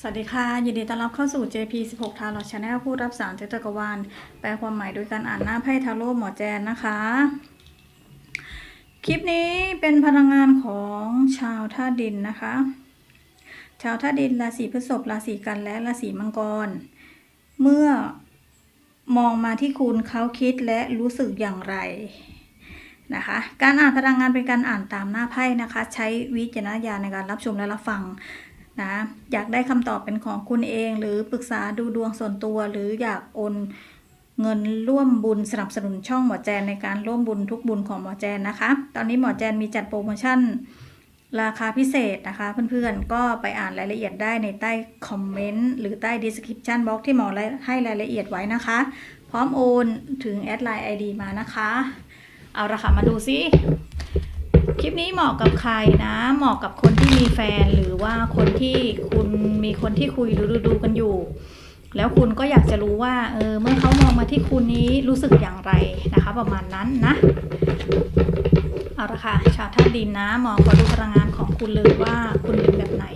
สวัสดีค่ะ ยินดีต้อนรับเข้าสู่ JP 16 ทาร์ลอ Channel ผู้รับสารเจจักรวาล แปลความหมายโดยการอ่านหน้าไพ่ทาโร่หมอแจนนะคะ คลิปนี้เป็นพลังงานของชาวธาดินนะคะ ชาวธาดินราศีพฤษภราศีกันและราศีมังกร เมื่อมองมาที่คุณเขาคิดและรู้สึกอย่างไรนะคะ การอ่านพลังงานเป็นการอ่านตามหน้าไพ่นะคะ ใช้วิจารณญาณในการรับชมและรับฟัง นะอยากได้คำตอบเป็นของคุณเอง หรือปรึกษาดูดวงส่วนตัว หรืออยากโอนเงินร่วมบุญสนับสนุนช่องหมอแจนในการร่วมบุญทุกบุญของหมอแจนนะคะ ตอนนี้หมอแจนมีจัดโปรโมชั่นราคาพิเศษนะคะ เพื่อนๆ ก็ไปอ่านรายละเอียดได้ในใต้คอมเมนต์หรือใต้ description box ที่หมอให้รายละเอียดไว้นะคะ พร้อมโอนถึงแอดไลน์ ID มานะคะ เอาละค่ะมาดูซิ คลิปนี้เหมาะกับใครนะ เหมาะกับคนที่มีแฟนหรือว่าคนที่คุณมีคนที่คุยดูดูดูกันอยู่ แล้วคุณก็อยากจะรู้ว่าเออเมื่อเขามองมาที่คุณนี้รู้สึกอย่างไรนะคะ ประมาณนั้นนะเอาละค่ะชาวธาตุดินนะหมอขอดูพลังงานของคุณเลยว่าคุณเป็นแบบไหน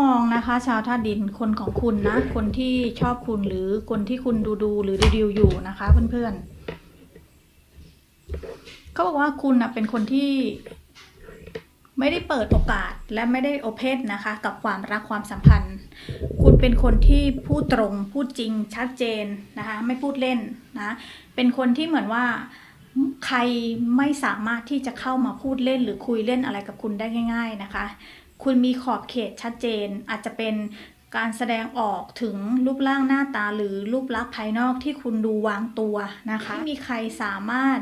มองนะคะ ชาวธาตุดินคนของคุณนะ คนที่ชอบคุณหรือคนที่คุณดูดูหรือรีวิวอยู่นะคะเพื่อนๆเขาบอกว่าคุณนะเป็นคนที่ไม่ได้เปิดโอกาสและไม่ได้โอเพนนะคะ กับความรักความสัมพันธ์ คุณเป็นคนที่พูดตรงพูดจริงชัดเจนนะคะ ไม่พูดเล่นนะ เป็นคนที่เหมือนว่าใครไม่สามารถที่จะเข้ามาพูดเล่นหรือคุยเล่นอะไรกับคุณได้ง่าย ๆนะคะ คุณมีขอบเขตชัดเจน อาจจะเป็นการแสดงออกถึงรูปร่างหน้าตาหรือรูปลักษณ์ภายนอกที่คุณดูวางตัวนะคะไม่มีใครสามารถ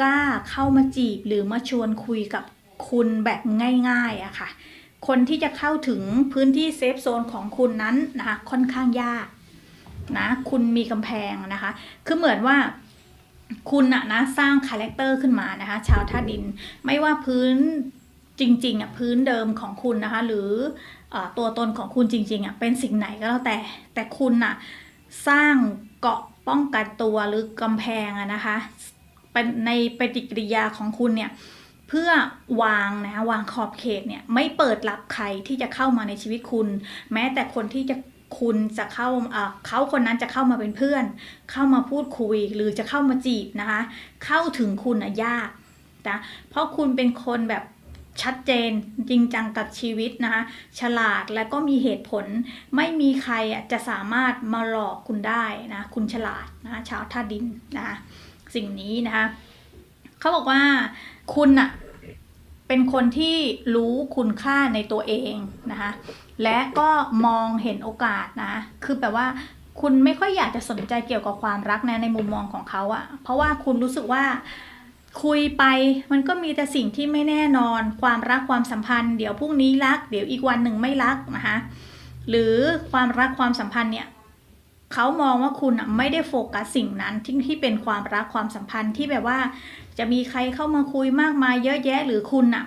กล้าเข้ามาจีบหรือมาชวนคุยกับคุณแบบง่ายๆอะค่ะ คนที่จะเข้าถึงพื้นที่เซฟโซนของคุณนั้นนะคะค่อนข้างยากนะคุณมีกำแพงนะคะ คือเหมือนว่าคุณอะนะสร้างคาแรคเตอร์ขึ้นมานะคะ ชาวท่าดินไม่ว่าพื้น จริงๆอะพื้นเดิมของคุณนะคะ หรืออตัวตนของคุณจริงๆอะเป็นสิ่งไหนก็แล้วแต่แต่คุณอะสร้างเกาะป้องกันตัวหรือกำแพงอะนะคะเป็นในปฏิกิริยาของคุณเนี่ยเพื่อวางนะวางขอบเขตเนี่ยไม่เปิดรับใครที่จะเข้ามาในชีวิตคุณ แม้แต่คนที่จะคุณจะเข้าเอ่อเขาคนนั้นจะเข้ามาเป็นเพื่อน เข้ามาพูดคุยหรือจะเข้ามาจีบนะคะ เข้าถึงคุณอะยากนะเพราะคุณเป็นคนแบบ ชัดเจนจริงจังกับชีวิตนะคะฉลาดและก็มีเหตุผล ไม่มีใครอะจะสามารถมาหลอกคุณได้นะคุณฉลาดนะชาวท่าดินนะคะสิ่งนี้นะคะเขาบอกว่าคุณอะเป็นคนที่รู้คุณค่าในตัวเองนะคะและก็มองเห็นโอกาสนะคือแบบว่าคุณไม่ค่อยอยากจะสนใจเกี่ยวกับความรักนะในมุมมองของเขาอะเพราะว่าคุณรู้สึกว่า คุยไปมันก็มีแต่สิ่งที่ไม่แน่นอน ความรักความสัมพันธ์ เดี๋ยวพรุ่งนี้รัก เดี๋ยวอีกวันหนึ่งไม่รักนะคะหรือความรักความสัมพันธ์เนี่ยเขามองว่าคุณอะไม่ได้โฟกัสสิ่งนั้นที่ที่เป็นความรักความสัมพันธ์ที่แบบว่า จะมีใครเข้ามาคุยมากมายเยอะแยะหรือคุณอะ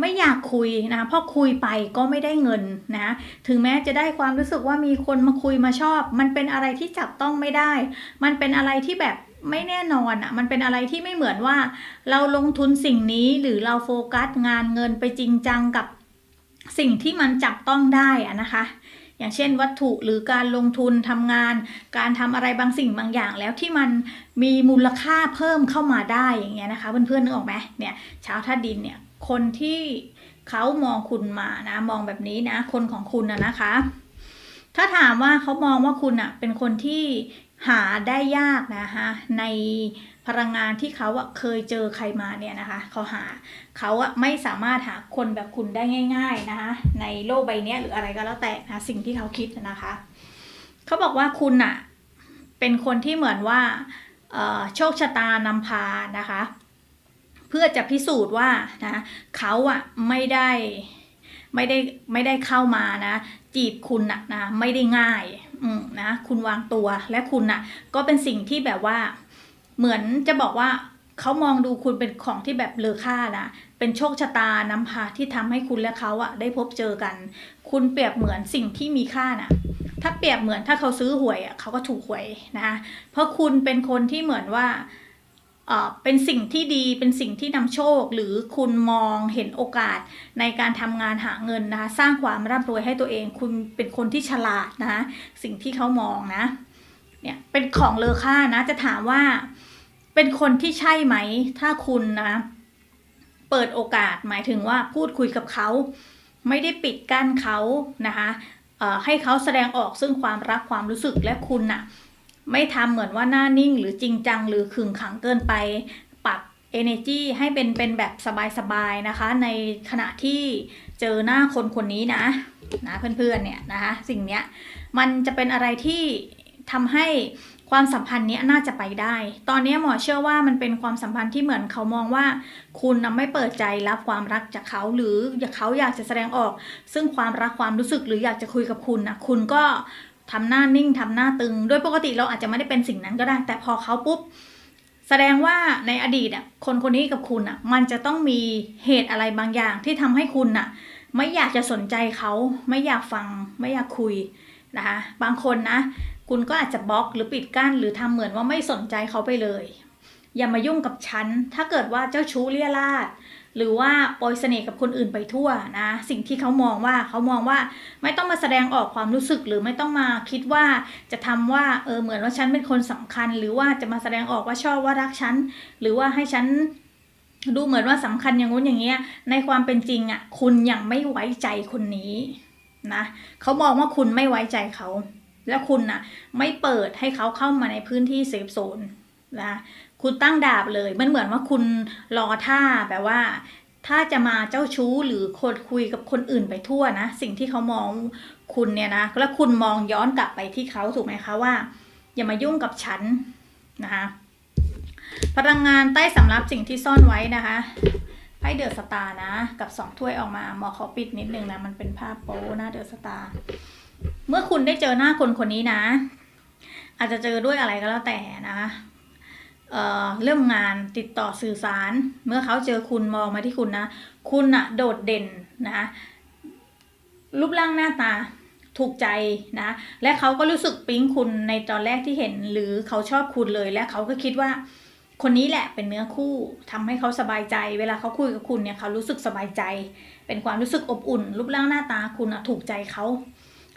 ไม่อยากคุยนะเพราะคุยไปก็ไม่ได้เงินนะถึงแม้จะได้ความรู้สึกว่ามีคนมาคุยมาชอบ มันเป็นอะไรที่จับต้องไม่ได้ มันเป็นอะไรที่แบบ ไม่แน่นอนอะ่ะ มันเป็นอะไรที่ไม่เหมือนว่า เราลงทุนสิ่งนี้หรือเราโฟกัสงานเงินไปจริงจังกับสิ่งที่มันจับต้องได้อะนะคะ อย่างเช่น วัตถุหรือการลงทุนทำงาน การทำอะไรบางสิ่งบางอย่างแล้วที่มันมีมูลค่าเพิ่มเข้ามาได้อย่างเงี้ยนะคะ เพื่อนๆนึกออกไหมเนี่ยชาวท่าดินเนี่ยคนที่เขามองคุณมานะ มองแบบนี้นะ คนของคุณนะนะคะ ถ้าถามว่าเขามองว่าคุณอะเป็นคนที่ หาได้ยากนะคะในพลังงานที่เขาอะเคยเจอใครมาเนี่ยนะคะเขาหาเขาอะไม่สามารถหาคนแบบคุณได้ง่าย ๆนะคะในโลกใบนี้หรืออะไรก็แล้วแต่นะสิ่งที่เขาคิดนะคะเขาบอกว่าคุณอะเป็นคนที่เหมือนว่าโชคชะตานำพานะคะ เพื่อจะพิสูจน์ว่านะเขาอะไม่ได้ไม่ได้ไม่ได้เข้ามานะ จีบคุณนะนะไม่ได้ง่าย นะคุณวางตัวและคุณนะ่ะ ก็เป็นสิ่งที่แบบว่า เหมือนจะบอกว่าเขามองดูคุณเป็นของที่แบบเลอค่านะ เป็นโชคชะตานำพาที่ทำให้คุณและเขาอะได้พบเจอกัน คุณเปรียบเหมือนสิ่งที่มีค่าน่ะ ถ้าเปรียบเหมือนถ้าเขาซื้อหวยอะเขาก็ถูกหวยนะคะเพราะคุณเป็นคนที่เหมือนว่า เป็นสิ่งที่ดีเป็นสิ่งที่นำโชค หรือคุณมองเห็นโอกาสในการทำงานหาเงินนะคะสร้างความร่ำรวยให้ตัวเอง คุณเป็นคนที่ฉลาดนะคะสิ่งที่เขามองนะเนี่ยเป็นของเลอค่านะจะถามว่าเป็นคนที่ใช่ไหมถ้าคุณนะเปิดโอกาสหมายถึงว่าพูดคุยกับเขา ไม่ได้ปิดกั้นเขานะคะให้เขาแสดงออกซึ่งความรักความรู้สึกและคุณน่ะ ไม่ทำเหมือนว่าหน้านิ่งหรือจริงจังหรือขึงขังเกินไป ปรับ energy ให้เป็นเป็นแบบสบายๆนะคะ ในขณะที่เจอหน้าคนคนนี้นะนะเพื่อนๆเนี่ยนะคะสิ่งเนี้ยมันจะเป็นอะไรที่ทำให้ความสัมพันธ์นี้น่าจะไปได้ ตอนนี้หมอเชื่อว่ามันเป็นความสัมพันธ์ที่เหมือนเขามองว่า คุณนะไม่เปิดใจรับความรักจากเขาหรืออยากเขาอยากจะแสดงออก ซึ่งความรักความรู้สึกหรืออยากจะคุยกับคุณนะคุณก็ ทำหน้านิ่งทำหน้าตึง โดยปกติเราอาจจะไม่ได้เป็นสิ่งนั้นก็ได้ แต่พอเขาปุ๊บ แสดงว่าในอดีตอะคนคนนี้กับคุณอะ มันจะต้องมีเหตุอะไรบางอย่างที่ทำให้คุณอะ ไม่อยากจะสนใจเขาไม่อยากฟัง ไม่อยากคุยนะคะบางคนนะ คุณก็อาจจะบล็อกหรือปิดกั้น หรือทำเหมือนว่าไม่สนใจเขาไปเลย อย่ามายุ่งกับฉัน ถ้าเกิดว่าเจ้าชู้เลี่ยราด หรือว่าปล่อยเสน่ห์กับคนอื่นไปทั่วนะ สิ่งที่เขามองว่าเขามองว่าไม่ต้องมาแสดงออกความรู้สึกหรือไม่ต้องมาคิดว่าจะทำว่าเออเหมือนว่าฉันเป็นคนสำคัญ หรือว่าจะมาแสดงออกว่าชอบว่ารักฉันหรือว่าให้ฉันดูเหมือนว่าสำคัญอย่างงู้นอย่างเงี้ย ในความเป็นจริงอะ คุณยังไม่ไว้ใจคนนี้นะเขามองว่าคุณไม่ไว้ใจเขา แล้วคุณน่ะ ไม่เปิดให้เขาเข้ามาในพื้นที่เซฟโซนนะ คุณตั้งดาบเลย มันเหมือนว่าคุณรอท่าแบบว่า ถ้าจะมาเจ้าชู้หรือคนคุยกับคนอื่นไปทั่วนะ สิ่งที่เขามองคุณเนี่ยนะแล้วคุณมองย้อนกลับไปที่เขาถูกไหมคะว่า อย่ามายุ่งกับฉันนะคะพลังงานใต้สำรับสิ่งที่ซ่อนไว้นะคะไพ่เดอะสตาร์นะ กับสองถ้วยออกมาหมอเขอปิดนิดนึงนะ มันเป็นภาพโป๊หน้าเดอะสตาร์เมื่อคุณได้เจอหน้าคนคนนี้นะ อาจจะเจอด้วยอะไรก็แล้วแต่นะ อเรื่องงานติดต่อสื่อสาร เมื่อเขาเจอคุณมองมาที่คุณนะ คุณอะโดดเด่นนะรูปร่างหน้าตาถูกใจนะ และเขาก็รู้สึกปิ๊งคุณในตอนแรกที่เห็น หรือเขาชอบคุณเลย และเขาก็คิดว่า คนนี้แหละเป็นเนื้อคู่ทำให้เขาสบายใจ เวลาเขาคุยกับคุณเนี่ยเขารู้สึกสบายใจ เป็นความรู้สึกอบอุ่น รูปร่างหน้าตาคุณอะถูกใจเขา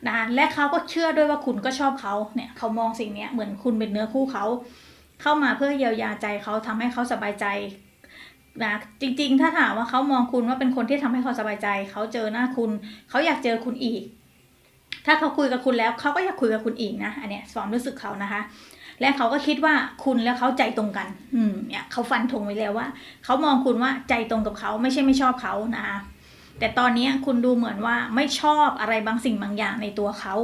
นะและเขาก็เชื่อด้วยว่าคุณก็ชอบเขาเนี่ยเขามองสิ่งนี้เหมือนคุณเป็นเนื้อคู่เขา เข้ามาเพื่อเยียวยาใจเขาทำให้เขาสบายใจนะจริงๆ ถ้าถามว่าเขามองคุณว่าเป็นคนที่ทำให้เขาสบายใจ เขาเจอหน้าคุณ เขาอยากเจอคุณอีก ถ้าเขาคุยกับคุณแล้วเขาก็อยากคุยกับคุณอีกนะอันเนี้ยความรู้สึกเขานะคะ และเขาก็คิดว่าคุณและเขาใจตรงกัน อืมเนี่ยเขาฟันธงไว้แล้วว่าเขามองคุณว่าใจตรงกับเขาไม่ใช่ไม่ชอบเขานะคะแต่ตอนนี้คุณดูเหมือนว่าไม่ชอบอะไรบางสิ่งบางอย่างในตัวเขา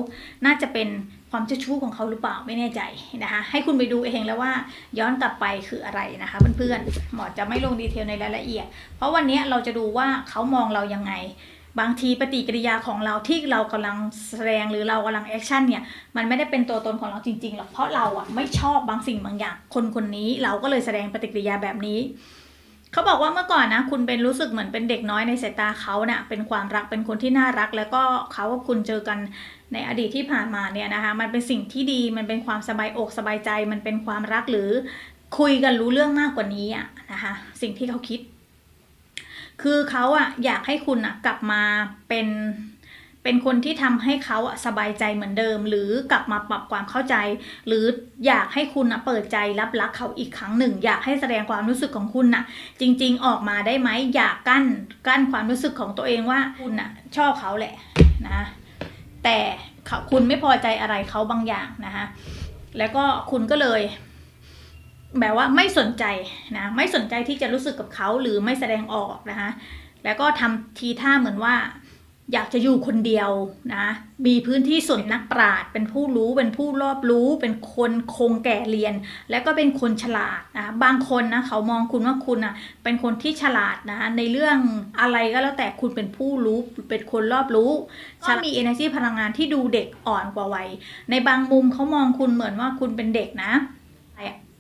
น่าจะเป็น ความเจ้าชู้ของเขาหรือเปล่าไม่แน่ใจนะคะ ให้คุณไปดูเองแล้วว่าย้อนกลับไปคืออะไรนะคะเพื่อนๆหมอจะไม่ลงดีเทลในรายละเอียด เพราะวันนี้เราจะดูว่าเขามองเรายังไง บางทีปฏิกิริยาของเราที่เรากำลังแสดงหรือเรากำลังแอคชั่นเนี่ยมันไม่ได้เป็นตัวตนของเราจริงๆหรอกเพราะเราอะไม่ชอบบางสิ่งบางอย่าง คนคนนี้เราก็เลยแสดงปฏิกิริยาแบบนี้ เขาบอกว่าเมื่อก่อนนะ คุณเป็นรู้สึกเหมือนเป็นเด็กน้อยในสายตาเขาเนะ่ยเป็นความรักเป็นคนที่น่ารัก แล้วก็เขากับคุณเจอกันในอดีตที่ผ่านมาเนี่ยนะคะ มันเป็นสิ่งที่ดีมันเป็นความสบายอกสบายใจ มันเป็นความรักหรือคุยกันรู้เรื่องมากกว่านี้อะนะคะ สิ่งที่เขาคิด คือเขาอะอยากให้คุณอะกลับมาเป็น เป็นคนที่ทำให้เขาอะสบายใจเหมือนเดิม หรือกลับมาปรับความเข้าใจ หรืออยากให้คุณอะเปิดใจรับรักเขาอีกครั้งหนึ่ง อยากให้แสดงความรู้สึกของคุณนะจริง ๆ ออกมาได้ไหมอยากกั้นกั้นความรู้สึกของตัวเองว่าคุณนะชอบเขาแหละนะแต่คุณไม่พอใจอะไรเขาบางอย่างนะคะแล้วก็คุณก็เลยแบบว่าไม่สนใจนะไม่สนใจที่จะรู้สึกกับเขาหรือไม่แสดงออกนะคะแล้วก็ทำทีท่าเหมือนว่า อยากจะอยู่คนเดียวนะ มีพื้นที่ส่วนนักปราชญ์เป็นผู้รู้เป็นผู้รอบรู้ เป็นคนคงแก่เรียน แล้วก็เป็นคนฉลาดนะบางคนนะเขามองคุณว่าคุณอะเป็นคนที่ฉลาดนะในเรื่องอะไรก็แล้วแต่คุณเป็นผู้รู้เป็นคนรอบรู้ก็มี energy พลังงานที่ดูเด็กอ่อนกว่าวัยในบางมุมเขามองคุณเหมือนว่าคุณเป็นเด็กนะ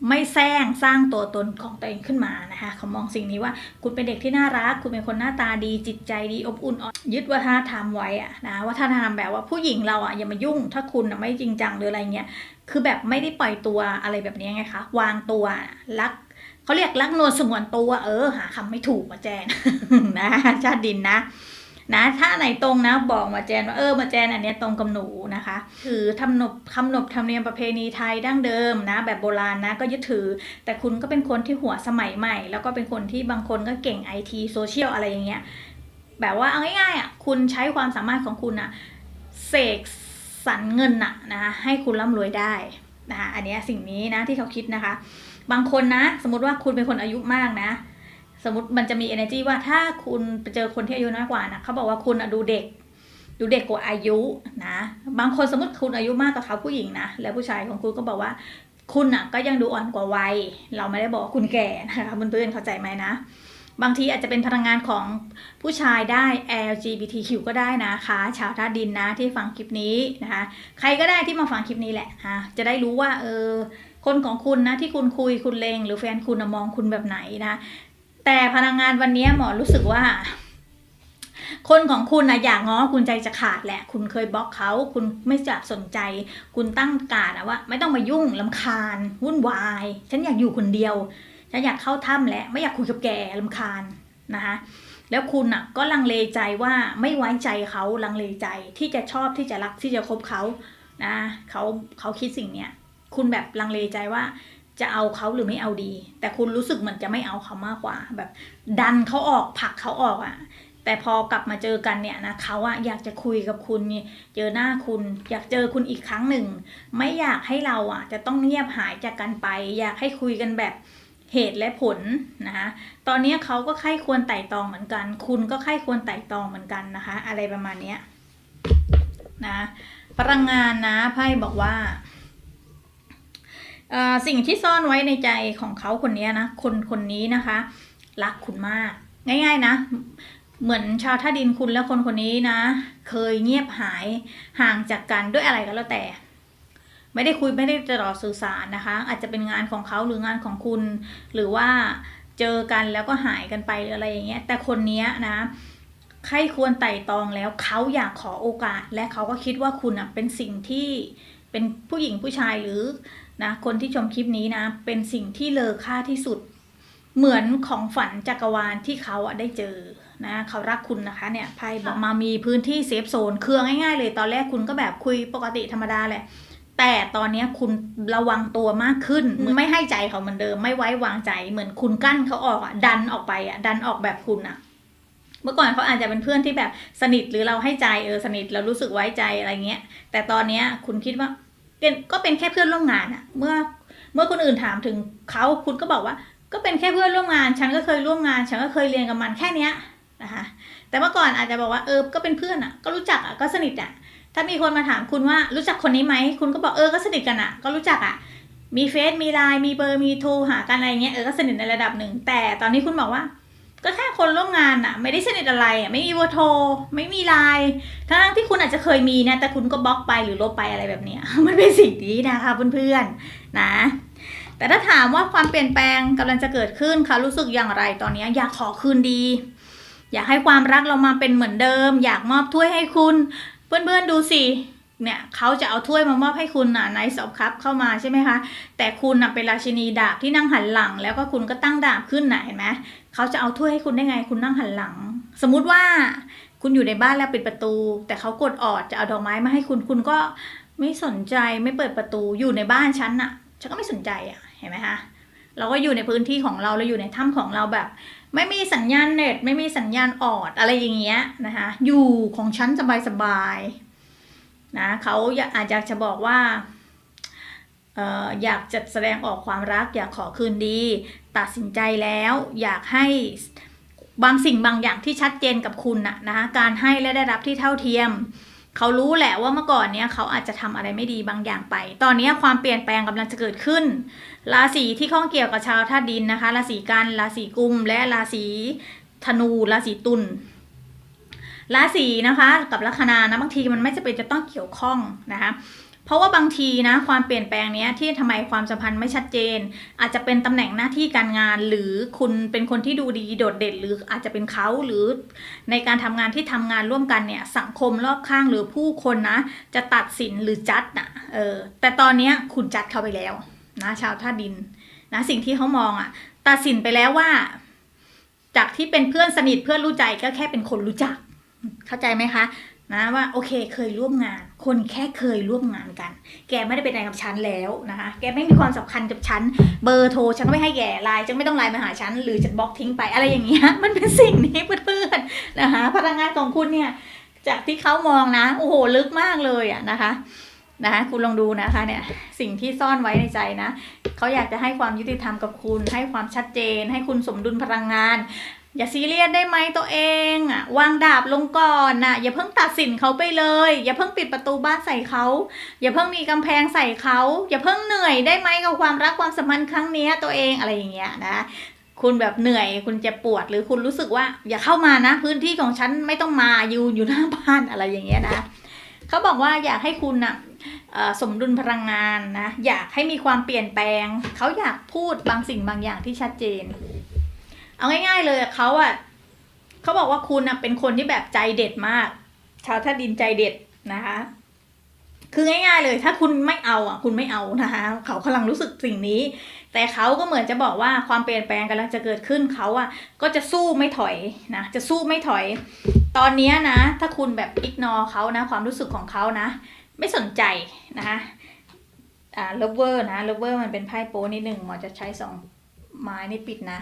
ไม่แซงสร้างตัวตนของตัวเองขึ้นมานะคะเขามองสิ่งนี้ว่าคุณเป็นเด็กที่น่ารัก คุณเป็นคนหน้าตาดีจิตใจดีอบอุ่นอ่อนยึดวัฒนธรรมไว้อะนะวัฒนธรรมแบบว่าผู้หญิงเราอะอย่ามายุ่ง ถ้าคุณไม่จริงจังหรืออะไรเงี้ยคือแบบไม่ได้ปล่อยตัวอะไรแบบนี้ไงคะวางตัวรักเขาเรียกรักนวลสงวนตัวเออหาคำไม่ถูกมาแจนนะชาติดินนะ นะถ้าไหนตรงนะบอกมาแจนว่าเออมาแจนอันเนี้ยตรงกับหนูนะคะ ถือทำนบคำนบธรรมเนียมประเพณีไทยดั้งเดิมนะ แบบโบราณนะก็ยึดถือ แต่คุณก็เป็นคนที่หัวสมัยใหม่ แล้วก็เป็นคนที่บางคนก็เก่งไอทีโซเชียลอะไรอย่างเงี้ยแบบว่าเอาง่ายๆอะคุณใช้ความสามารถของคุณอะเสกสรรเงินน่ะนะคะให้คุณร่ำรวยได้นะคะอันนี้สิ่งนี้นะที่เขาคิดนะคะ บางคนนะ สมมติว่าคุณเป็นคนอายุมากนะ สมมติมันจะมี energy ว่าถ้าคุณไปเจอคนที่อายุน้อยกว่านะเขาบอกว่าคุณดูเด็ก ดูเด็กกว่าอายุนะ บางคนสมมติคุณอายุมากกว่าเขาผู้หญิงนะ แล้วผู้ชายของคุณก็บอกว่า คุณอะก็ยังดูอ่อนกว่าวัย เราไม่ได้บอกคุณแก่นะคะเพื่อนๆเข้าใจไหมนะ บางทีอาจจะเป็นพลังงานของผู้ชายได้ LGBTQ ก็ได้นะคะ ชาวธาตุดินนะที่ฟังคลิปนี้นะคะ ใครก็ได้ที่มาฟังคลิปนี้แหละฮะจะได้รู้ว่าเออคนของคุณนะที่คุณคุยคุณเลงหรือแฟนคุณมองคุณแบบไหนนะ แต่พลังงานวันนี้หมอรู้สึกว่า คนของคุณนะอยากง้อคุณใจจะขาดแหละ คุณเคยบล็อกเขาคุณไม่จะสนใจ คุณตั้งการนะว่า ไม่ต้องมายุ่งลำคาญ วุ่นวาย ฉันอยากอยู่คนเดียว ฉันอยากเข้าถ้ำแหละไม่อยากคุยกับแกลำคาญนะคะแล้วคุณอะก็ลังเลใจว่าไม่ไว้ใจเขาลังเลใจที่จะชอบที่จะรักที่จะคบเขานะเขาเขาคิดสิ่งเนี้ยคุณแบบลังเลใจว่า จะเอาเขาหรือไม่เอาดี แต่คุณรู้สึกเหมือนจะไม่เอาเขามากกว่า แบบ ดันเขาออกผลักเขาออกอะ่ะ แต่พอกลับมาเจอกันเนี่ยนะเขาอะอยากจะคุยกับคุณเจอหน้าคุณ อยากเจอคุณอีกครั้งหนึ่ง ไม่อยากให้เราอะจะต้องเงียบหายจากกันไป อยากให้คุยกันแบบเหตุและผลนะคะตอนนี้เขาก็ใคร่ควรไต่ตองเหมือนกัน คุณก็ใคร่ควรไต่ตองเหมือนกันนะคะ อะไรประมาณเนี้ยนะพลังงานนะไพ่บอกว่า สิ่งที่ซ่อนไว้ในใจของเขาคนนี้นะ คนคนนี้นะคะ รักคุณมาก ง่าย ๆนะ เหมือนชาวท่าดินคุณและคนคนนี้นะ เคยเงียบหายห่างจากกันด้วยอะไรก็แล้วแต่ ไม่ได้คุยไม่ได้ติดสื่อสารนะคะ อาจจะเป็นงานของเขาหรืองานของคุณ หรือว่าเจอกันแล้วก็หายกันไปหรืออะไรอย่างเงี้ย แต่คนนี้นะใครควรไต่ตองแล้วเขาอยากขอโอกาส และเขาก็คิดว่าคุณอะเป็นสิ่งที่เป็นผู้หญิงผู้ชายหรือ นะคนที่ชมคลิปนี้นะเป็นสิ่งที่เลอค่าที่สุด เหมือนของฝันจักรวาลที่เขาอะได้เจอนะเขารักคุณนะคะเนี่ยไพ่บอกมามีพื้นที่เซฟโซนเครื่องง่าย ๆ เลยตอนแรกคุณก็แบบคุยปกติธรรมดาแหละแต่ตอนเนี้ยคุณระวังตัวมากขึ้น ไม่ให้ใจเขาเหมือนเดิม ไม่ไว้วางใจเหมือนคุณกั้นเขาออกอะดันออกไปอะดันออกแบบคุณอะเมื่อก่อนเขาอาจจะเป็นเพื่อนที่แบบสนิทหรือเราให้ใจเออสนิทเรารู้สึกไว้ใจอะไรเงี้ย แต่ตอนเนี้ยคุณคิดว่า เป็นก็เป็นแค่เพื่อนร่วมงานอะเมื่อเมื่อคนอื่นถามถึงเขาคุณก็บอกว่า ก็เป็นแค่เพื่อนร่วมงาน ฉันก็เคยร่วมงาน ฉันก็เคยเรียนกับมันแค่เนี้ยนะคะแต่เมื่อก่อนอาจจะบอกว่าเออก็เป็นเพื่อนอะก็รู้จักอะก็สนิทอะถ้ามีคนมาถามคุณว่ารู้จักคนนี้ไหมคุณก็บอกเออก็สนิทกันอะก็รู้จักอะมีเฟซมีไลน์มีเบอร์มีโทรหากันอะไรเงี้ยเออก็สนิทในระดับหนึ่งแต่ตอนนี้คุณบอกว่า ก็แค่คนร่วมงานอะไม่ได้สนิทอะไรอะไม่มีเบอร์โทรไม่มีไลน์ทั้งที่คุณอาจจะเคยมีนะแต่คุณก็บล็อกไปหรือลบไปอะไรแบบเนี้ย มันเป็นสิ่งนี้นะคะเพื่อนๆนะ แต่ถ้าถามว่าความเปลี่ยนแปลงกำลังจะเกิดขึ้นค่ะรู้สึกอย่างไรตอนนี้อยากขอคืนดี อยากให้ความรักเรามาเป็นเหมือนเดิม อยากมอบถ้วยให้คุณเพื่อนๆดูสิเนี่ยเขาจะเอาถ้วยมามอบให้คุณน่ะในสอบครับเข้ามาใช่ไหมคะ แต่คุณน่ะเป็นราชินีดาบที่นั่งหันหลัง แล้วก็คุณก็ตั้งดาบขึ้นน่ะเห็นไหมเขาจะเอาถ้วยให้คุณได้ไง คุณนั่งหันหลัง สมมุติว่าคุณอยู่ในบ้านแล้วปิดประตู แต่เขากดออดจะเอาดอกไม้มาให้คุณคุณก็ไม่สนใจไม่เปิดประตูอยู่ในบ้านฉันน่ะฉันก็ไม่สนใจอะเห็นไหมคะเราก็อยู่ในพื้นที่ของเราเราอยู่ในถ้ำของเราแบบ ไม่มีสัญญาณเน็ต ไม่มีสัญญาณออดอะไรอย่างเงี้ยนะคะ อยู่ของฉันสบายๆนะเขาอาจจะจะบอกว่า อยากจะแสดงออกความรัก อยากขอคืนดี ตัดสินใจแล้วอยากให้บางสิ่งบางอย่างที่ชัดเจนกับคุณน่ะนะคะการให้และได้รับที่เท่าเทียม เขารู้แหละว่าเมื่อก่อนเนี้ยเขาอาจจะทำอะไรไม่ดีบางอย่างไป ตอนนี้ความเปลี่ยนแปลงกำลังจะเกิดขึ้น ราศีที่ข้องเกี่ยวกับชาวธาตุดินนะคะ ราศีกัน ราศีกุม และราศีธนู ราศีตุล ราศีนะคะ กับลัคนานะบางทีมันไม่จำเป็นจะต้องเกี่ยวข้องนะคะ เพราะว่าบางทีนะความเปลี่ยนแปลงเนี้ยที่ทำไมความสัมพันธ์ไม่ชัดเจน อาจจะเป็นตำแหน่งหน้าที่การงาน หรือคุณเป็นคนที่ดูดีโดดเด่น หรืออาจจะเป็นเขาหรือในการทำงานที่ทำงานร่วมกันเนี่ยสังคมรอบข้างหรือผู้คนนะ จะตัดสินหรือจัดนะเออแต่ตอนนี้คุณจัดเขาไปแล้วนะชาวท่าดินนะสิ่งที่เขามองอะ่ะตัดสินไปแล้วว่า จากที่เป็นเพื่อนสนิทเพื่อนรู้ใจก็แค่เป็นคนรู้จัก เข้าใจไหมคะ นะว่าโอเคเคยร่วมงาน คนแค่เคยร่วมงานกัน แกไม่ได้เป็นอะไรกับฉันแล้วนะคะ แกไม่มีความสำคัญกับฉัน เบอร์โทรฉันก็ไม่ให้แกไลน์ฉันไม่ต้องไลน์มาหาฉัน หรือฉันบล็อกทิ้งไปอะไรอย่างเงี้ยมันเป็นสิ่งนี้เพื่อนๆนะคะพลังงานของคุณเนี่ยจากที่เขามองนะโอ้โหลึกมากเลยอะนะคะนะคะคุณลองดูนะคะเนี่ยสิ่งที่ซ่อนไว้ในใจนะเขาอยากจะให้ความยุติธรรมกับคุณ ให้ความชัดเจน ให้คุณสมดุลพลังงาน อย่าซีเรียสได้ไหมตัวเองอะวางดาบลงก่อนนะอย่าเพิ่งตัดสินเขาไปเลย อย่าเพิ่งปิดประตูบ้านใส่เขาอย่าเพิ่งมีกำแพงใส่เขาอย่าเพิ่งเหนื่อยได้ไหมกับความรักความสัมพันธ์ครั้งนี้ตัวเองอะไรอย่างเงี้ยนะคุณแบบเหนื่อยคุณจะปวดหรือคุณรู้สึกว่า อย่าเข้ามานะ พื้นที่ของฉันไม่ต้องมาอยู่อยู่หน้าบ้านอะไรอย่างเงี้ยนะเขาบอกว่าอยากให้คุณนะเอ่อสมดุลพลังงานนะอยากให้มีความเปลี่ยนแปลง เขาอยากพูดบางสิ่งบางอย่างที่ชัดเจน เอาง่ายๆเลยเขาอะเขาบอกว่าคุณเป็นคนที่แบบใจเด็ดมาก ชาวท่าดินใจเด็ดนะคะ คือง่ายๆเลย ถ้าคุณไม่เอาอะ คุณไม่เอานะคะเขากำลังรู้สึกสิ่งนี้ แต่เขาก็เหมือนจะบอกว่าความเปลี่ยนแปลงกำลังจะเกิดขึ้นเขาอะ ก็จะสู้ไม่ถอยนะจะสู้ไม่ถอย ตอนนี้นะ ถ้าคุณแบบอิกนอเขานะ ความรู้สึกของเขานะ ไม่สนใจนะคะอ่าเลเวอร์นะเลเวอร์มันเป็นไพ่โป้นิดหนึ่งหมอจะใช้สอง ไม้นี่ปิดนะ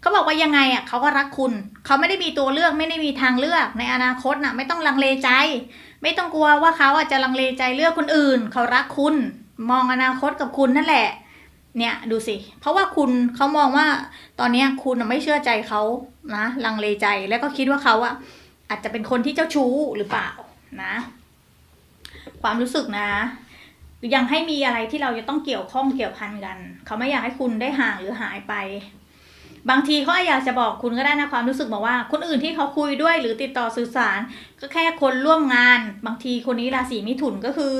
เขาบอกว่ายังไงอะเขาก็รักคุณ เขาไม่ได้มีตัวเลือกไม่ได้มีทางเลือกในอนาคตน่ะ ไม่ต้องลังเลใจ ไม่ต้องกลัวว่าเขาอะจะลังเลใจเลือกคนอื่น เขารักคุณ มองอนาคตกับคุณนั่นแหละ เนี่ยดูสิ เพราะว่าคุณเขามองว่าตอนนี้คุณไม่เชื่อใจเขานะลังเลใจแล้วก็คิดว่าเขาอะอาจจะเป็นคนที่เจ้าชู้หรือเปล่านะ ความรู้สึกนะ ยังให้มีอะไรที่เราจะต้องเกี่ยวข้องเกี่ยวพันกัน เขาไม่อยากให้คุณได้ห่างหรือหายไป บางทีเขาอยากจะบอกคุณก็ได้นะความรู้สึกบอกว่า คนอื่นที่เขาคุยด้วยหรือติดต่อสื่อสาร ก็แค่คนร่วมงาน บางทีคนนี้ราศีมิถุนก็คือ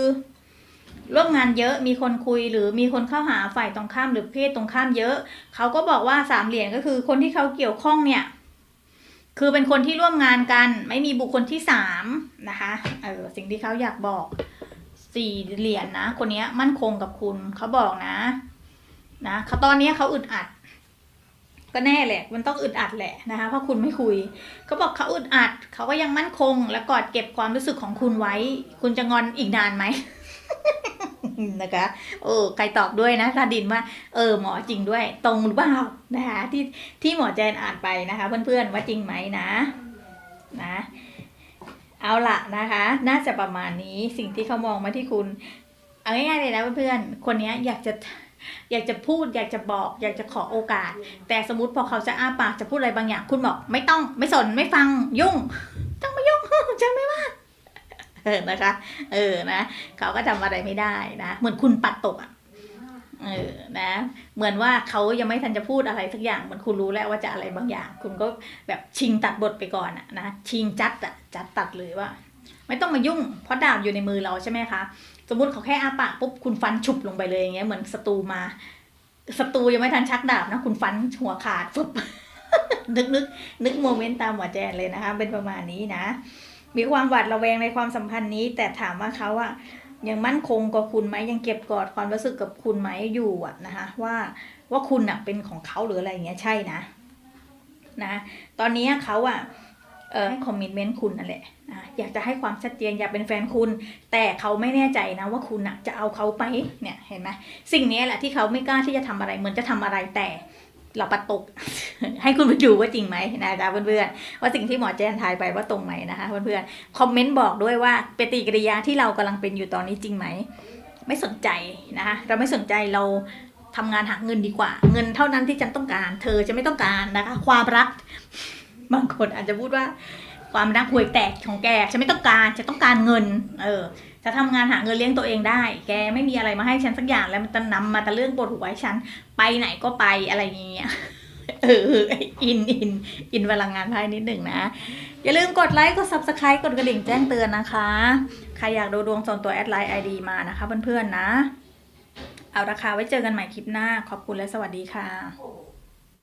ร่วมงานเยอะมีคนคุยหรือมีคนเข้าหาฝ่ายตรงข้ามหรือเพศตรงข้ามเยอะ เขาก็บอกว่าสามเหรียญก็คือคนที่เขาเกี่ยวข้องเนี่ยคือเป็นคนที่ร่วมงานกัน ไม่มีบุคคลที่สามนะคะเออสิ่งที่เขาอยากบอก สี่เหรียญนะ คนนี้มั่นคงกับคุณเขาบอกนะ นะเขาตอนนี้เขาอึดอัด ก็แน่แหละ มันต้องอึดอัดแหละนะคะเพราะคุณไม่คุยเขาบอกเขาอึดอัดเขาก็ยังมั่นคง และกอดเก็บความรู้สึกของคุณไว้ คุณจะงอนอีกนานไหมนะคะโอ้ใครตอบด้วยนะทาดินว่า เออ หมอจริงด้วย ตรงหรือเปล่านะคะที่ที่หมอแจนอ่านไปนะคะ เพื่อนๆว่าจริงไหมนะ นะ เอาละนะคะ น่าจะประมาณนี้สิ่งที่เขามองมาที่คุณ เอาง่ายๆเลยนะเพื่อนๆ คนนี้อยากจะอยากจะพูดอยากจะบอก อยากจะขอโอกาส แต่สมมติพอเขาจะอ้าปากจะพูดอะไรบางอย่าง คุณบอกไม่ต้องไม่สนไม่ฟังยุ่ง ต้องมายุ่งจะไม่ว่าเออนะคะ เออนะ เขาก็ทำอะไรไม่ได้นะ เหมือนคุณปัดตกอะ เออนะ เหมือนว่าเขายังไม่ทันจะพูดอะไรสักอย่างมือนคุณรู้แล้วว่าจะอะไรบางอย่าง คุณก็แบบชิงตัดบทไปก่อนอะนะชิงจัดอะจัดตัดเลยว่า ไม่ต้องมายุ่งเพราะดาบอยู่ในมือเราใช่ไหมคะสมมติเขาแค่อาปากปุ๊บคุณฟันฉุบลงไปเลยอย่างเงี้ยเหมือนศัตรูมาศัตรูยังไม่ทันชักดาบนะคุณฟันหัวขาดฟึบนึกนึกนึกโมเมนต์ตามหัวแจนเลยนะคะ เป็นประมาณนี้นะ มีความหวาดระแวงในความสัมพันธ์นี้ แต่ถามว่าเขาอะ ยังมั่นคงกับคุณไหมยังเก็บกอดความรู้สึกกับคุณไหมอยู่อะนะคะว่าว่าคุณอะเป็นของเขาหรืออะไรอย่างเงี้ยใช่นะนะตอนนี้เขาอะเออให้คอมมิชเมนต์คุณนั่นแหละนะอยากจะให้ความชัดเจนอยากเป็นแฟนคุณ แต่เขาไม่แน่ใจนะว่าคุณอะจะเอาเขาไปเนี่ยเห็นไหมสิ่งนี้แหละที่เขาไม่กล้าที่จะทำอะไรเหมือนจะทำอะไรแต่ เราปัดตก ให้คุณไปดูว่าจริงไหมนะจ๊ะเพื่อนๆว่าสิ่งที่หมอแจ้งทายไปว่าตรงไหมนะคะเพื่อนๆคอมเมนต์บอกด้วยว่าปฏิกิริยาที่เรากำลังเป็นอยู่ตอนนี้จริงไหมไม่สนใจนะคะเราไม่สนใจเราทำงานหาเงินดีกว่า เงินเท่านั้นที่ฉันต้องการ เธอจะไม่ต้องการนะคะ ความรัก บางคนอาจจะพูดว่า ความรักห่วยแตกของแกฉันไม่ต้องการฉันต้องการเงิน เออ จะทำงานหาเงินเลี้ยงตัวเองได้ แกไม่มีอะไรมาให้ฉันสักอย่างแล้วมันจะนำมาแต่เรื่องปวดหัวให้ฉันไปไหนก็ไปอะไรอย่างเงี้ยเอออินอินอินพลังงานไพ่นิดหนึ่งนะ อย่าลืมกดไลค์กด subscribe กดกระดิ่งแจ้งเตือนนะคะ ใครอยากดูดวงส่วนตัวแอดไลน์ไอดีมานะคะเพื่อนๆนะ เอาราคาไว้เจอกันใหม่คลิปหน้า ขอบคุณและสวัสดีค่ะ